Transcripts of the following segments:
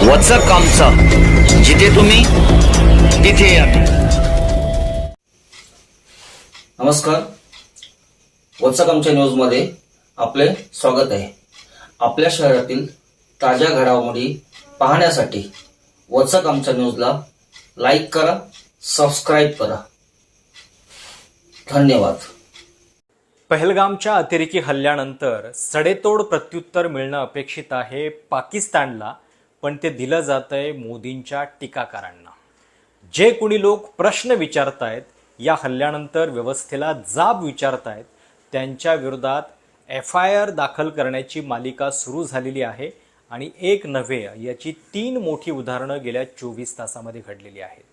वचक आमचं जिथे तुम्ही तिथे आम्ही नमस्कार. वत्सक आमच्या न्यूजमध्ये आपले स्वागत आहे. आपल्या शहरातील ताज्या घडामोडी पाहण्यासाठी वत्सक आमच्या न्यूजला लाईक करा सबस्क्राईब करा. धन्यवाद. पहलगामच्या अतिरेकी हल्ल्यानंतर सडेतोड प्रत्युत्तर मिळणं अपेक्षित आहे पाकिस्तानला. पण ते दिलं जात आहे मोदींच्या टीकाकारांना. जे कोणी लोक प्रश्न विचारतायत या हल्ल्यानंतर व्यवस्थेला जाब विचारतायत त्यांच्या विरोधात एफ आय आर दाखल करण्याची मालिका सुरू झालेली आहे आणि एक नव्हे याची तीन मोठी उदाहरणं गेल्या चोवीस तासामध्ये घडलेली आहेत.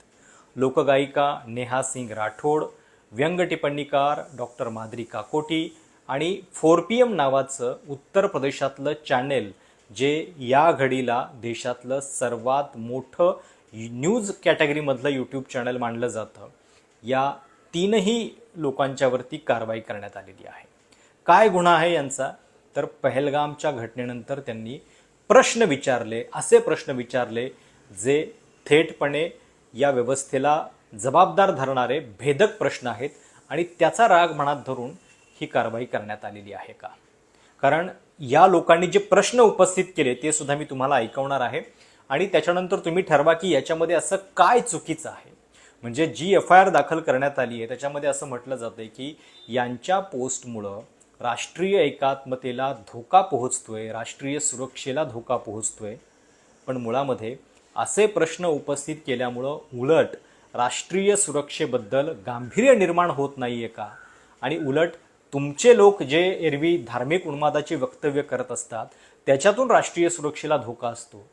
लोकगायिका नेहा सिंग राठोड व्यंगटिप्पणीकार डॉक्टर माधुरी काकोटी आणि फोर पी एम नावाचं उत्तर प्रदेशातलं चॅनेल जे या घडीला देशातलं सर्वात मोठं न्यूज कॅटेगरीमधलं यूट्यूब चॅनल मानलं जातं या तीनही लोकांच्यावरती कारवाई करण्यात आलेली आहे. काय गुन्हा आहे यांचा? तर पहलगामच्या घटनेनंतर त्यांनी प्रश्न विचारले असे प्रश्न विचारले जे थेटपणे या व्यवस्थेला जबाबदार धरणारे भेदक प्रश्न आहेत आणि त्याचा राग मनात धरून ही कारवाई करण्यात आलेली आहे का? कारण या लोकांनी जे प्रश्न उपस्थित केले ते सुद्धा मी तुम्हाला ऐकवणार आहे. आणि त्याच्यानंतर तुम्ही ठरवा की याच्यामध्ये असं काय चुकीचं आहे. म्हणजे जी एफ आय आर दाखल करण्यात आली आहे त्याच्यामध्ये असं म्हटलं जातं की यांच्या पोस्टमुळं राष्ट्रीय एकात्मतेला धोका पोहोचतोय राष्ट्रीय सुरक्षेला धोका पोहोचतोय. पण मुळामध्ये असे प्रश्न उपस्थित केल्यामुळं उलट राष्ट्रीय सुरक्षेबद्दल गांभीर्य निर्माण होत नाही आहे का? आणि उलट तुमचे लोक जे एरवी धार्मिक उन्मादाची वक्तव्य करत असतात त्याच्यातून राष्ट्रीय सुरक्षेला धोका असतो.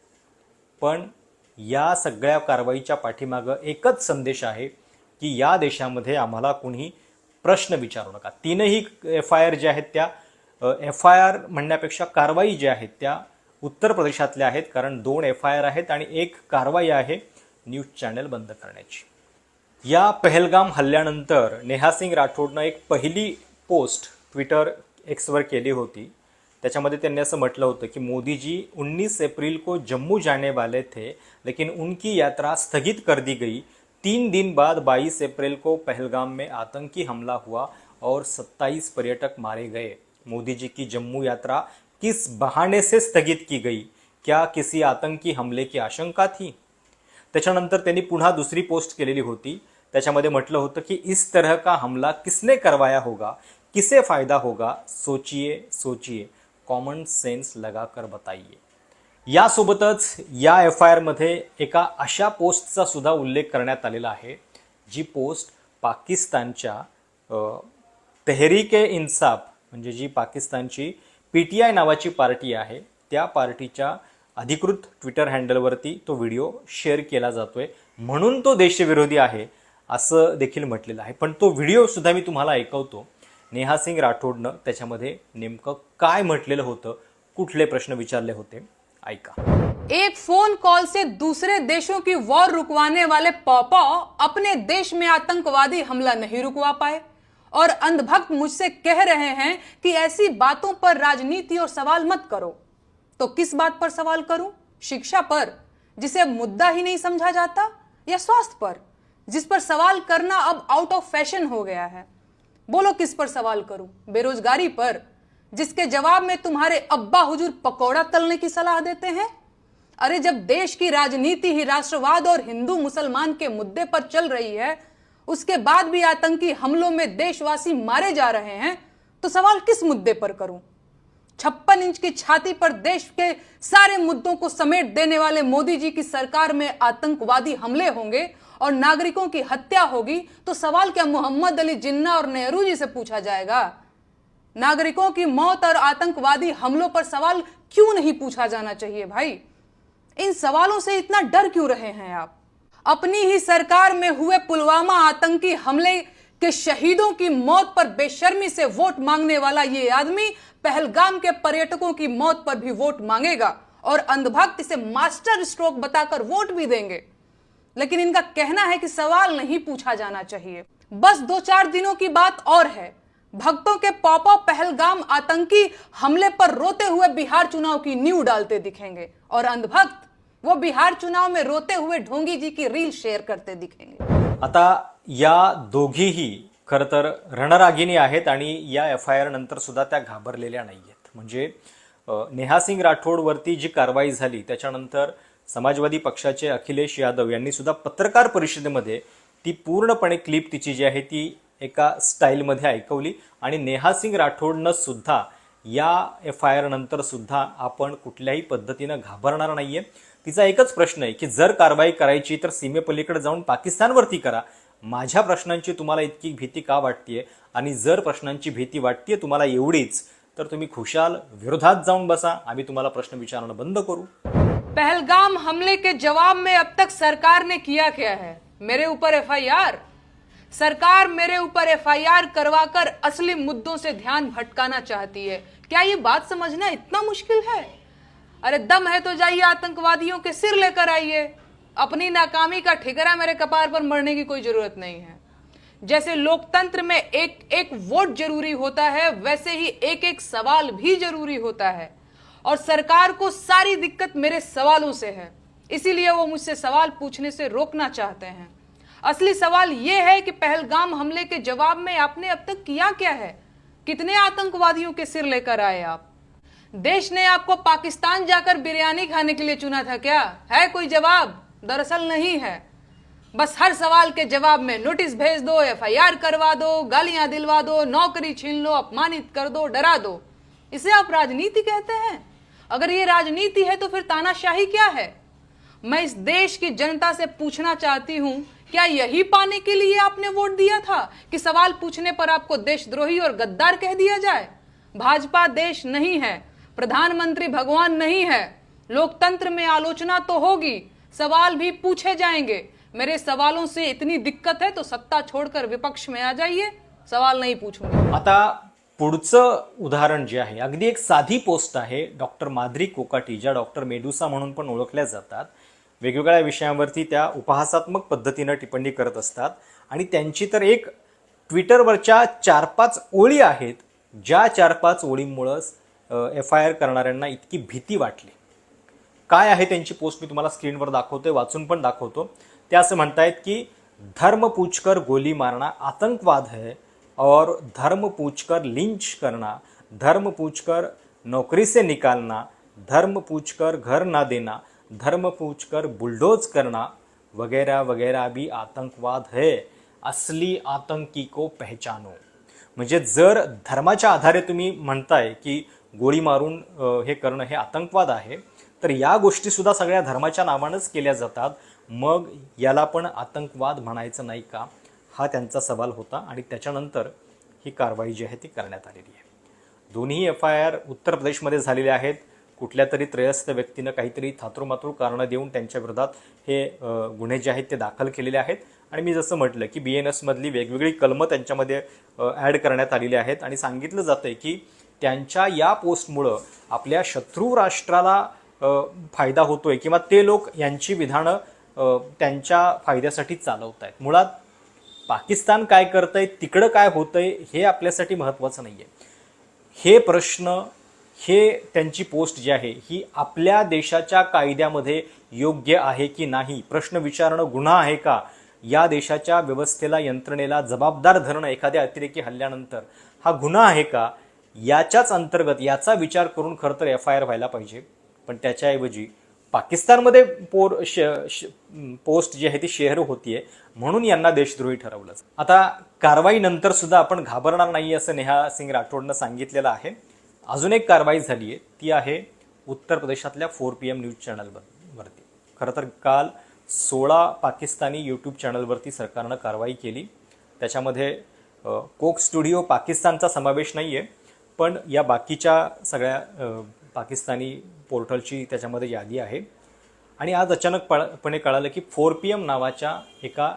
पण या सगळ्या कारवाईच्या पाठीमागं एकच संदेश आहे की या देशामध्ये आम्हाला कुणी प्रश्न विचारू नका. तीनही एफ आय आर ज्या आहेत त्या एफ आय आर म्हणण्यापेक्षा कारवाई ज्या आहेत त्या उत्तर प्रदेशातल्या आहेत कारण दोन एफ आय आर आहेत आणि एक कारवाई आहे न्यूज चॅनल बंद करण्याची. या पहलगाम हल्ल्यानंतर नेहा सिंग राठोडनं एक पहिली पोस्ट ट्विटर एक्सवर केली होती, त्याच्यामध्ये त्यांनी असं म्हटलं होतं की मोदी जी 19 अप्रैल को जम्मू जाने वाले थे, लेकिन उनकी यात्रा स्थगित कर दी गई। तीन दिन बाद 22 अप्रैल को पहलगाम में आतंकी हमला हुआ और 27 पर्यटक मारे गए। मोदी जी की जम्मू यात्रा किस बहाने से स्थगित की गई? क्या किसी आतंकी हमले की आशंका थी? त्याच्यानंतर त्यांनी पुन्हा दुसरी पोस्ट केलेली होती त्याच्यामध्ये म्हटलं होतं की इस तरह का हमला किसने करवाया होगा? किसे फायदा होगा? सोचिए सोचिए. कॉमन सेन्स लगाकर बताइए. यासोबतच या एफ आय आरमध्ये एका अशा पोस्टचा सुद्धा उल्लेख करण्यात आलेला आहे जी पोस्ट पाकिस्तानच्या अ, तेहरीक ए इन्साफ म्हणजे जी पाकिस्तानची पी टी आय नावाची पार्टी आहे त्या पार्टीच्या अधिकृत ट्विटर हँडलवरती तो व्हिडिओ शेअर केला जातोय. म्हणून तो देशविरोधी आहे. असं देखील म्हटलेलं आहे. तो व्हिडिओ सुद्धा मी तुम्हाला ऐकवतो. नेहा सिंग राठोडनं त्याच्यामध्ये नेमकं काय म्हटलेलं होतं? कुठले प्रश्न विचारले होते? ऐका. एक फ़ोन कॉल से दूसरे देशों की वॉर रुकवाने वाले पॉपा अपने देश में आतंकवादी हमला नहीं रुकवा पाए। और अंधभक्त मुझसे कह रहे हैं कि ऐसी बातों पर राजनीति और सवाल मत करो। तो किस बात पर सवाल करूँ? शिक्षा पर, जिसे मुद्दा ही नहीं समझा जाता, या स्वास्थ्य पर? जिस पर सवाल करना अब आउट ऑफ़ फ़ैशन हो गया है। बोलो किस पर सवाल करूँ? बेरोजगारी पर, जिसके जवाब में तुम्हारे अब्बा हुजूर पकौड़ा तलने की सलाह देते हैं? अरे जब देश की राजनीति ही राष्ट्रवाद और हिंदू मुसलमान के मुद्दे पर चल रही है, उसके बाद भी आतंकी हमलों में देशवासी मारे जा रहे हैं तो सवाल किस मुद्दे पर करूँ? छप्पन इंच की छाती पर देश के सारे मुद्दों को समेट देने वाले मोदी जी की सरकार में आतंकवादी हमले होंगे और नागरिकों की हत्या होगी तो सवाल क्या मोहम्मद अली जिन्ना और नेहरू जी से पूछा जाएगा? नागरिकों की मौत और आतंकवादी हमलों पर सवाल क्यों नहीं पूछा जाना चाहिए भाई? इन सवालों से इतना डर क्यों रहे हैं आप? अपनी ही सरकार में हुए पुलवामा आतंकी हमले के शहीदों की मौत पर बेशर्मी से वोट मांगने वाला ये आदमी पहलगाम के पर्यटकों की मौत पर भी वोट मांगेगा और अंधभक्त इसे मास्टर स्ट्रोक बताकर वोट भी देंगे। लेकिन इनका कहना है कि सवाल नहीं पूछा जाना चाहिए। बस दो चार दिनों की बात और है। भक्तों के पॉपा पहलगाम आतंकी हमले पर रोते हुए बिहार चुनाव की न्यू डालते दिखेंगे और अंधभक्त वो बिहार चुनाव में रोते हुए ढोंगी जी की रील शेयर करते दिखेंगे। आता या दोघीही खरं तर रणरागिणी आहेत आणि या एफ आय आर नंतर सुद्धा त्या घाबरलेल्या नाही आहेत म्हणजे नेहा सिंग राठोडवरती जी कारवाई झाली त्याच्यानंतर समाजवादी पक्षाचे अखिलेश यादव यांनी सुद्धा पत्रकार परिषदेमध्ये ती पूर्णपणे क्लिप तिची जी आहे ती एका स्टाईलमध्ये ऐकवली. आणि नेहा सिंग राठोडनं सुद्धा या एफ आय आर नंतर सुद्धा आपण कुठल्याही पद्धतीनं घाबरणार नाहीये. तिचा एकच प्रश्न आहे की जर कारवाई करायची तर सीमेपलीकडे जाऊन पाकिस्तानवरती करा. माझ्या प्रश्नांची तुम्हाला इतकी भीती का वाटतेय? आणि जर प्रश्नांची भीती वाटतेय तुम्हाला एवढीच तर तुम्ही खुशाल विरोधात जाऊन बसा. आम्ही तुम्हाला प्रश्न विचारणं बंद करू. पहलगाम हमले के जवाब में अब तक सरकार ने किया क्या है? मेरे ऊपर एफआईआर? सरकार मेरे ऊपर एफआईआर करवाकर असली मुद्दों से ध्यान भटकाना चाहती है। क्या ये बात समझना इतना मुश्किल है? अरे दम है तो जाइए, आतंकवादियों के सिर लेकर आइए। अपनी नाकामी का ठिकरा मेरे कपार पर मरने की कोई ज़रूरत नहीं है। जैसे लोकतंत्र में एक एक वोट ज़रूरी होता है, वैसे ही एक एक सवाल भी ज़रूरी होता है। और सरकार को सारी दिक्कत मेरे सवालों से है। इसीलिए वो मुझसे सवाल पूछने से रोकना चाहते हैं। असली सवाल ये है कि पहलगाम हमले के जवाब में आपने अब तक किया क्या है? कितने आतंकवादियों के सिर लेकर आए आप? देश ने आपको पाकिस्तान जाकर बिरयानी खाने के लिए चुना था क्या? है कोई जवाब? दरअसल नहीं है। बस हर सवाल के जवाब में नोटिस भेज दो, एफआईआर करवा दो, गालियाँ दिलवा दो, नौकरी छीन लो, अपमानित कर दो, डरा दो। इसे आप राजनीति कहते हैं? अगर ये राजनीति है तो फिर तानाशाही क्या है? मैं इस देश की जनता से पूछना चाहती हूँ, क्या यही पाने के लिए आपने वोट दिया था कि सवाल पूछने पर आपको देशद्रोही और गद्दार कह दिया जाए? भाजपा देश नहीं है, प्रधानमंत्री भगवान नहीं है, लोकतंत्र में आलोचना तो होगी, सवाल भी पूछे जाएँगे। मेरे सवालों से इतनी दिक्कत है तो सत्ता छोड़कर विपक्ष में आ जाइए, सवाल नहीं पूछूँगी। आता पुढचं उदाहरण जे आहे अगदी एक साधी पोस्ट आहे डॉक्टर माधुरी कोकाटी ज्या डॉक्टर मेडुसा म्हणून पण ओळखल्या जातात. वेगवेगळ्या विषयांवरती त्या उपहासात्मक पद्धतीनं टिप्पणी करत असतात. आणि त्यांची तर एक ट्विटरवरच्या चार पाच ओळी आहेत ज्या चार पाच ओळींमुळंच एफ आय आर करणाऱ्यांना इतकी भीती वाटली. काय आहे त्यांची पोस्ट? मी तुम्हाला स्क्रीनवर दाखवतोय वाचून पण दाखवतो. ते असं म्हणतायत की धर्म पूछकर गोली मारणा आतंकवाद है और धर्म पूछकर लिंच करना धर्म पूछकर नौकरी से निकालना धर्म पूछकर घर ना देना धर्म पूछकर बुलडोज करना वगैरह वगैरह भी आतंकवाद है। असली आतंकी को पहचानो। म्हणजे जर धर्माच्या आधारे तुम्ही म्हणताय की गोळी मारून हे करणं हे आतंकवाद आहे तर या गोष्टीसुद्धा सगळ्या धर्माच्या नावानंच केल्या जातात. मग याला पण आतंकवाद म्हणायचं नाही का? हा त्यांचा सवाल होता आणि त्याच्यानंतर ही कारवाई जी आहे ती करण्यात आलेली आहे. दोन्ही एफ आय आर उत्तर प्रदेशमध्ये झालेले आहेत. कुठल्या तरी त्रयस्थ व्यक्तीनं काहीतरी थातुरमातुर कारणं देऊन त्यांच्या विरोधात हे गुन्हे जे आहेत ते दाखल केलेले आहेत. आणि मी जसं म्हटलं की बी एन एसमधली वेगवेगळी कलमं त्यांच्यामध्ये ॲड करण्यात आलेली आहेत. आणि सांगितलं जातं आहे की त्यांच्या या पोस्टमुळं आपल्या शत्रू राष्ट्राला फायदा होतोय किंवा ते लोक यांची विधानं त्यांच्या फायद्यासाठी चालवत आहेत मुळात पाकिस्तान काय करतंय तिकडं काय होतंय हे आपल्यासाठी महत्त्वाचं नाही आहे हे प्रश्न हे त्यांची पोस्ट जी आहे ही आपल्या देशाच्या कायद्यामध्ये योग्य आहे की नाही प्रश्न विचारणं गुन्हा आहे का या देशाच्या व्यवस्थेला यंत्रणेला जबाबदार धरणं एखाद्या अतिरेकी हल्ल्यानंतर हा गुन्हा आहे का याच्याच अंतर्गत याचा विचार करून खरं तर एफ आय आर व्हायला पाहिजे. पण त्याच्याऐवजी पाकिस्तानमध्ये पोर श, श, पोस्ट जी आहे ती शेअर होतीये म्हणून यांना देशद्रोही ठरवलं आता कारवाईनंतर सुद्धा आपण घाबरणार नाही असं नेहा सिंग राठोडनं सांगितलेलं आहे. अजून एक कारवाई झाली आहे ती आहे उत्तर प्रदेशातल्या फोर पी एम न्यूज चॅनलवर वरती खरं तर काल सोळा पाकिस्तानी यूट्यूब चॅनलवरती सरकारनं कारवाई केली. त्याच्यामध्ये कोक स्टुडिओ पाकिस्तानचा समावेश नाही आहे पण या बाकीच्या सगळ्या पाकिस्तानी पोर्टलची त्याच्यामध्ये यादी आहे. आणि आज अचानकपणे कळालं की फोर पी एम नावाच्या एका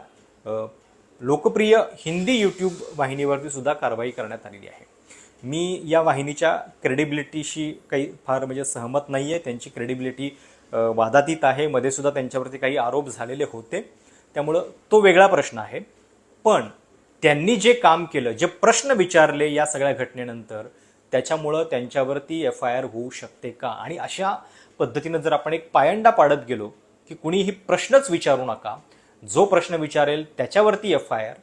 लोकप्रिय हिंदी यूट्यूब वाहिनीवरती सुद्धा कारवाई करण्यात आलेली आहे. मी या वाहिनीच्या क्रेडिबिलिटीशी काही फार म्हणजे सहमत नाही आहे त्यांची क्रेडिबिलिटी वादातीत आहे. मध्ये सुद्धा त्यांच्यावरती काही आरोप झालेले होते. त्यामुळं तो वेगळा प्रश्न आहे. पण त्यांनी जे काम केलं जे प्रश्न विचारले या सगळ्या घटनेनंतर त्याच्यामुळं त्यांच्यावरती एफ आय आर होऊ शकते का? आणि अशा पद्धतीनं जर आपण एक पायंडा पाडत गेलो की कुणीही प्रश्नच विचारू नका जो प्रश्न विचारेल त्याच्यावरती एफ आय आर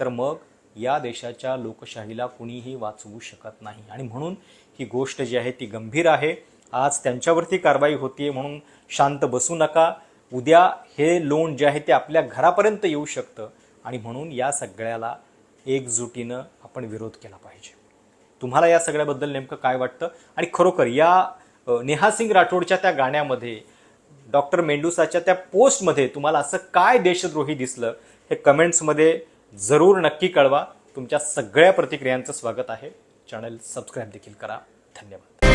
तर मग या देशाच्या लोकशाहीला कुणीही वाचवू शकत नाही. आणि म्हणून ही गोष्ट जी आहे ती गंभीर आहे. आज त्यांच्यावरती कारवाई होतीये म्हणून शांत बसू नका. उद्या हे लोन जे आहे ते आपल्या घरापर्यंत येऊ शकतं. आणि म्हणून या सगळ्याला एकजुटीनं आपण विरोध केला पाहिजे. तुम्हाला या सगळ्याबद्दल नेमकं काय वाटतं? आणि खरोखर या नेहासिंग राठोडच्या त्या गाण्यामध्ये डॉक्टर मेंडुसाच्या त्या पोस्टमध्ये तुम्हाला असं काय देशद्रोही दिसलं हे कमेंट्समध्ये जरूर नक्की कळवा. तुमच्या सगळ्या प्रतिक्रियांचं स्वागत आहे. चॅनल सबस्क्राईब देखील करा. धन्यवाद.